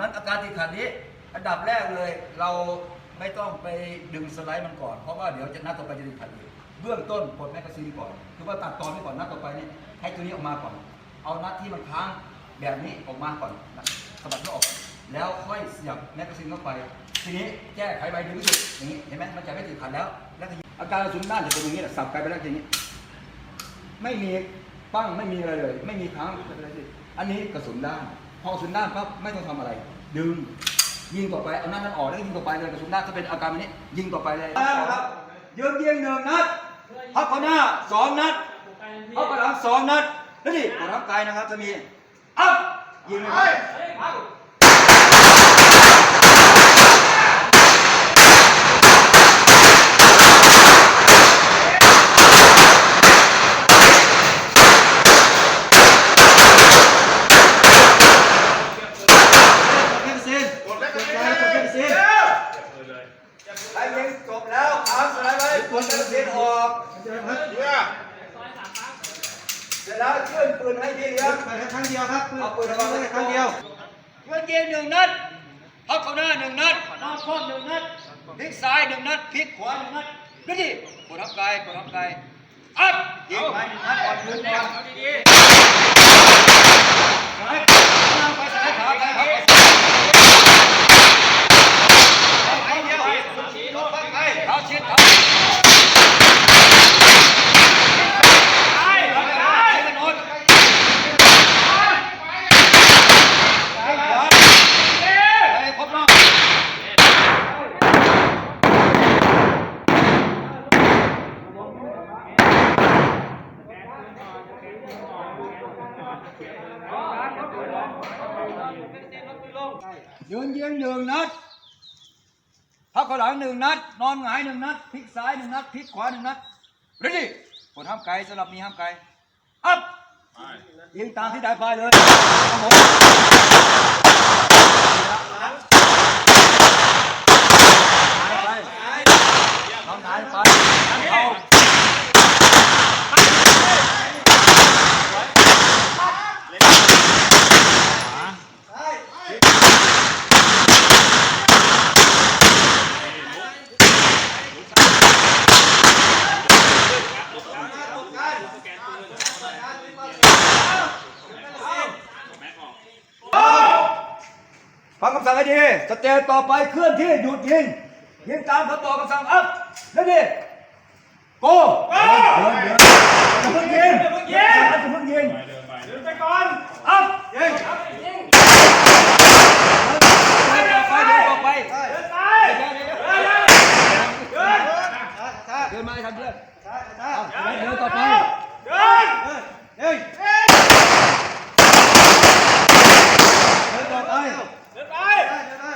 นั้นอาการติดขัดนี้ อันดับแรกเลยเราไม่ต้องไปดึงสไลด์มันก่อน เพราะว่าเดี๋ยวจะนัดต่อไปจะติดขัดอีกเบื้องต้นปลดแมกกาซีนก่อน คือว่าตัดตอนนี้ก่อนนัดต่อไปนี่ให้ตัวนี้ออกมาก่อน เอานัดที่มันค้างแบบนี้ออกมาก่อนสะบัดเข้าออก แล้วค่อยเสียบแมกกาซีนเข้าไป ทีนี้แก้ไขใบดึงสุดอย่างนี้เห็นไหมมันจะไม่ติดขัดแล้ว แล้วทีนี้อาการกระสุนด้านจะเป็นอย่างนี้แหละสับไกลไปแล้วทีนี้ ไม่มีปั้งไม่มีอะไรเลย ไม่มีค้างไม่เป็นไรสิอันนี้กระสุนด้าน พอกระสุนด้านปั๊บไม่ต้องทำอะไร ดึงยิงต่อไปเอาหน้านั้นออกแล้วยิงต่อไปเลยกระสุนด้านถ้าเป็นอาการแบบนี้ ยิงต่อไปเลยครับยิงยิงหนึ่งนัดพักเข้าหน้าสองนัดพักเข้าหลังสองนัดแล้วดิกดทับกายนะครับจะมีอัพยิงเลยครับ แค่เซนกดแค่เซนกดแค่เซนไอ้ยิงจบแล้วเอาสไลด์ไว้กดแค่เซนออก เสร็จแล้วเคลื่อนปืนให้พี่เลี้ยงไปแค่ครั้งเดียวครับเอาปืนไปวางไว้แค่ครั้งเดียวเคลื่อนยิงหนึ่งนัดพักเข้าหน้าหนึ่งนัดนอกคว่ำหนึ่งนัดพลิกซ้ายหนึ่งนัดพลิกขวาหนึ่งนัดดูดิกดทับกายกดทับกายอัพยิงไปหนึ่งนัดก่อนพื้นก่อนสไลด์ไปสไลด์ขาไปครับไปเดียวเขาชิดเขาไปไปโน้นไปครบรอบ ยืนยิงหนึ่งนัดพักข้างหลังหนึ่งนัด นอนหงายหนึ่งนัดพลิกซ้ายหนึ่งนัดพลิกขวาหนึ่งนัดเรดี้กดห้ามไกลสำหรับนี้ห้ามไกลอัพยิงตามที่ได้ไปเลยครับผมหายไปนอนหงายไปเอา ฟังคำสั่งให้ ดีสเตจต่อไปเคลื่อนที่หยุดยิงยิงตามคำตอบคำสั่งอัพเรดี้โกเดินเดินจะเพิ่งยิงจะเพิ่งยิงจะเพิ่งยิงเดินไปก่อนอัพยิงยิงเดินต่อไปเดินต่อไปเดินไปเดินมาให้ทันเพื่อนเดินต่อไป เฮ้ย เดินต่อไป เดินไป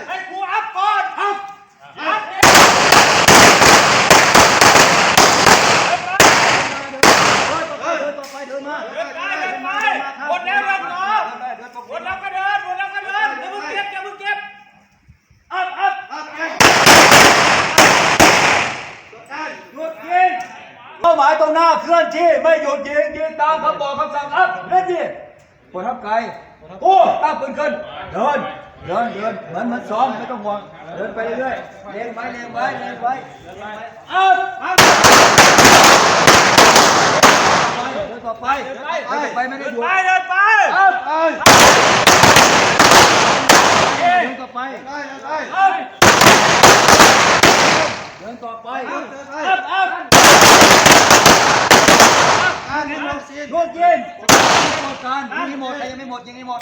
ให้ครูอัพก่อน อัพ อัพ เดินต่อไปเดินมา เดินไปเดินไปหมดแล้วเดินต่อหมดแล้วก็เดินหมดแล้วก็เดินอย่าเพิ่งเก็บอย่าเพิ่งเก็บอัพอัพอัพ หยุดยิง เป้าหมายตรงหน้าเคลื่อนที่ไม่หยุดยิงยิงตามคำบอกคำสั่งอัพเล่นดิกดทับไกลโอ้ตั้งปืนขึ้นเดินเดินเดินเหมือนเหมือนซ้อมไม่ต้องห่วงเดินไปเรื่อยๆเลี้ยงไว้เลี้ยงไว้เลี้ยงไว้อัพอัพเดินต่อไปเดินต่อไปไม่ได้หยุดไปเดินไปอัพเดินต่อไปอัพเดิ นต่อไปอัพอัพหยุดยิงหมดการยิงให้หมดใครยังไม่หมดยิงให้หมด